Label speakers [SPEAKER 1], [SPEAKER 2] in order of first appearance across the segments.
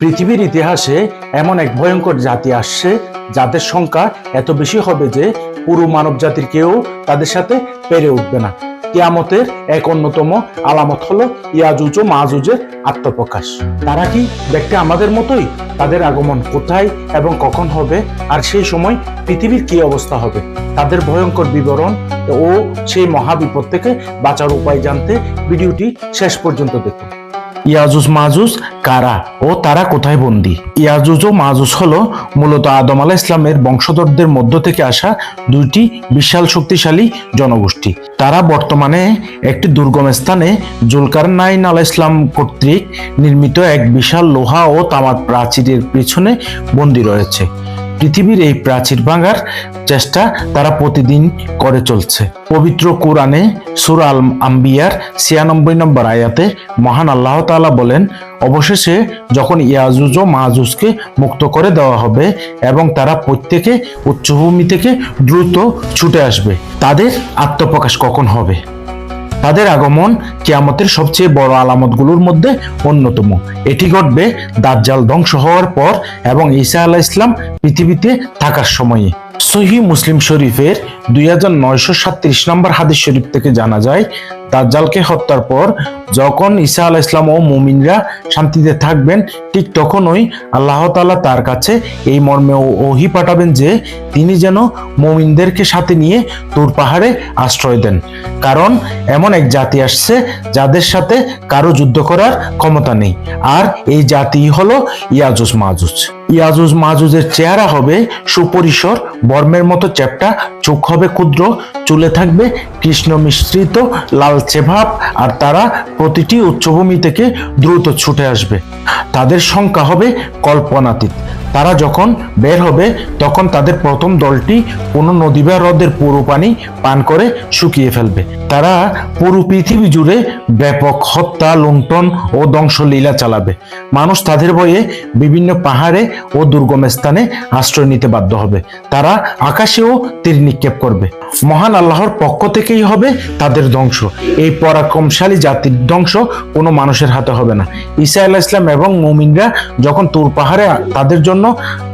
[SPEAKER 1] পৃথিবীর ইতিহাসে এমন এক ভয়ঙ্কর জাতি আসছে, যাদের সংখ্যা এত বেশি হবে যে পুরো মানব জাতির কেউ তাদের সাথে পেরে উঠবে না। কিয়ামতের এক অন্যতম আলামত হলো ইয়াজুজ ও মাজুজের আত্মপ্রকাশ। তারা কি দেখতে আমাদের মতোই? তাদের আগমন কোথায় এবং কখন হবে? আর সেই সময় পৃথিবীর কি অবস্থা হবে? তাদের ভয়ঙ্কর বিবরণ ও সেই মহাবিপদ থেকে বাঁচার উপায় জানতে ভিডিওটি শেষ পর্যন্ত দেখুন। ইয়াজুজ মাজুজ কারা ও তারা কোথায় বন্দি? ইয়াজুজ ও মাজুজ হলো মূলত আদম আলা ইসলামের বংশধরদের মধ্য থেকে আসা দুইটি বিশাল শক্তিশালী জনগোষ্ঠী। তারা বর্তমানে একটি দুর্গম স্থানে জুলকার নাইন আলাহ ইসলাম কর্তৃক নির্মিত এক বিশাল লোহা ও তামার প্রাচীরের পিছনে বন্দী রয়েছে। পৃথিবীর এই প্রাচীর ভাঙার চেষ্টা তারা প্রতিদিন করে চলছে। পবিত্র কোরআনে সুর আল আম্বিয়ার ছিয়ানব্বই নম্বর আয়াতে মহান আল্লাহ তাআলা বলেন, অবশেষে যখন ইয়াজুজ ও মাজুজকে মুক্ত করে দেওয়া হবে এবং তারা প্রত্যেকে উচ্চভূমি থেকে দ্রুত ছুটে আসবে, তাদের আত্মপ্রকাশ কখন হবে? তাদের আগমন কেয়ামতের সবচেয়ে বড় আলামতগুলোর মধ্যে অন্যতম। এটি ঘটবে দাজ্জাল ধ্বংস হওয়ার পর এবং ঈসা আলাহ ইসলাম পৃথিবীতে থাকার সময়ে। সহি মুসলিম শরীফের দুই হাজার নয়শো সাতত্রিশ নম্বর হাদিস শরীফ থেকে জানা যায় দাজ্জালকে হত্যার পর যখন ঈসা আলাহ ইসলাম ও মুমিনরা শান্তিতে থাকবেন, ঠিক তখনই আল্লাহ তাআলা তার কাছে এই মর্মে ওহি পাঠাবেন যে তিনি যেন মুমিনদেরকে সাথে নিয়ে তুর পাহাড়ে আশ্রয় দেন। কারণ এমন এক জাতি আসছে যাদের সাথে কারও যুদ্ধ করার ক্ষমতা নেই। আর এই জাতি হলো ইয়াজুজ মাজুজ। ইয়াজুজ মাজুজের চেহারা হবে সুপরিসর, বর্মের মতো চ্যাপটা, চোখ হবে ক্ষুদ্র, চুলে থাকবে কৃষ্ণ মিশ্রিত লালচে ভাব আর তারা প্রতিটি উচ্চভূমি থেকে দ্রুত ছুটে আসবে। তাদের সংখ্যা হবে কল্পনাতীত। তারা যখন বের হবে, তখন তাদের প্রথম দলটি কোনো নদী বা হ্রদের পুরো পানি পান করে শুকিয়ে ফেলবে। তারা পুরো পৃথিবী জুড়ে ব্যাপক হত্যা, লুণ্ঠন ও ধ্বংসলীলা চালাবে। মানুষ তাদের ভয়ে বিভিন্ন পাহাড়ে ও দুর্গম স্থানে আশ্রয় নিতে বাধ্য হবে। তারা আকাশেও তীর নিক্ষেপ করবে। মহান আল্লাহর পক্ষ থেকেই হবে তাদের ধ্বংস। এই পরাক্রমশালী জাতির ধ্বংস কোনো মানুষের হাতে হবে না। ঈসা আলাহ ইসলাম এবং মুমিনরা যখন তুর পাহাড়ে তাদের জন্য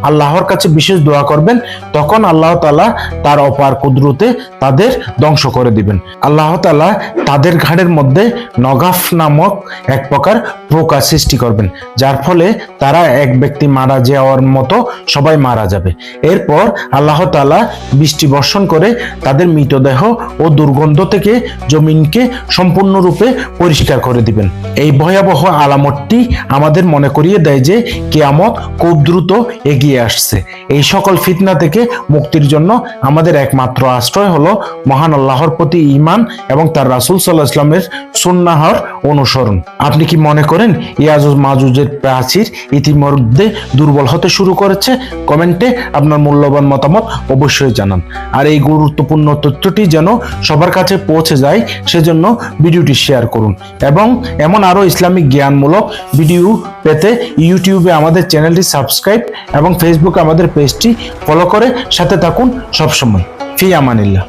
[SPEAKER 1] আল্লাহর কাছে বিশেষ দোয়া করবেন, তখন আল্লাহ তালা তার অপার কুদরতে তাদের ধ্বংস করে দিবেন। আল্লাহ তালা তাদের ঘাড়ের মধ্যে নগাফ নামক এক প্রকার প্রকাশ সৃষ্টি করবেন, যার ফলে তারা এক ব্যক্তি মারা যাওয়ার মতো সবাই মারা যাবে। এরপর আল্লাহ তালা বৃষ্টি বর্ষণ করে তাদের মৃতদেহ ও দুর্গন্ধ থেকে জমিনকে সম্পূর্ণরূপে পরিষ্কার করে দিবেন। এই ভয়াবহ আলামতটি আমাদের মনে করিয়ে দেয় যে কেয়ামত খুব দ্রুত এগিয়ে আসছে। এই সকল ফিতনা থেকে মুক্তির জন্য আমাদের একমাত্র আশ্রয় হলো মহান আল্লাহর প্রতি ইমান এবং তার রাসূল সাল্লাহ ইসলামের সুন্নাহর অনুসরণ। আপনি কি মনে করেন ইয়াজুজ মাজুজের প্রাচীর ইতিমধ্যে দুর্বল হতে শুরু করেছে? কমেন্টে আপনার মূল্যবান মতামত অবশ্যই জানান। আর এই গুরুত্বপূর্ণ তথ্যটি যেন সবার কাছে পৌঁছে যায়, সেজন্য ভিডিওটি শেয়ার করুন। এবং এমন আরও ইসলামিক জ্ঞানমূলক ভিডিও পেতে ইউটিউবে আমাদের চ্যানেলটি সাবস্ক্রাইব এবং ফেসবুকে আমাদের পেজটি ফলো করে সাথে থাকুন সবসময়। ফি আমানিল্লাহ।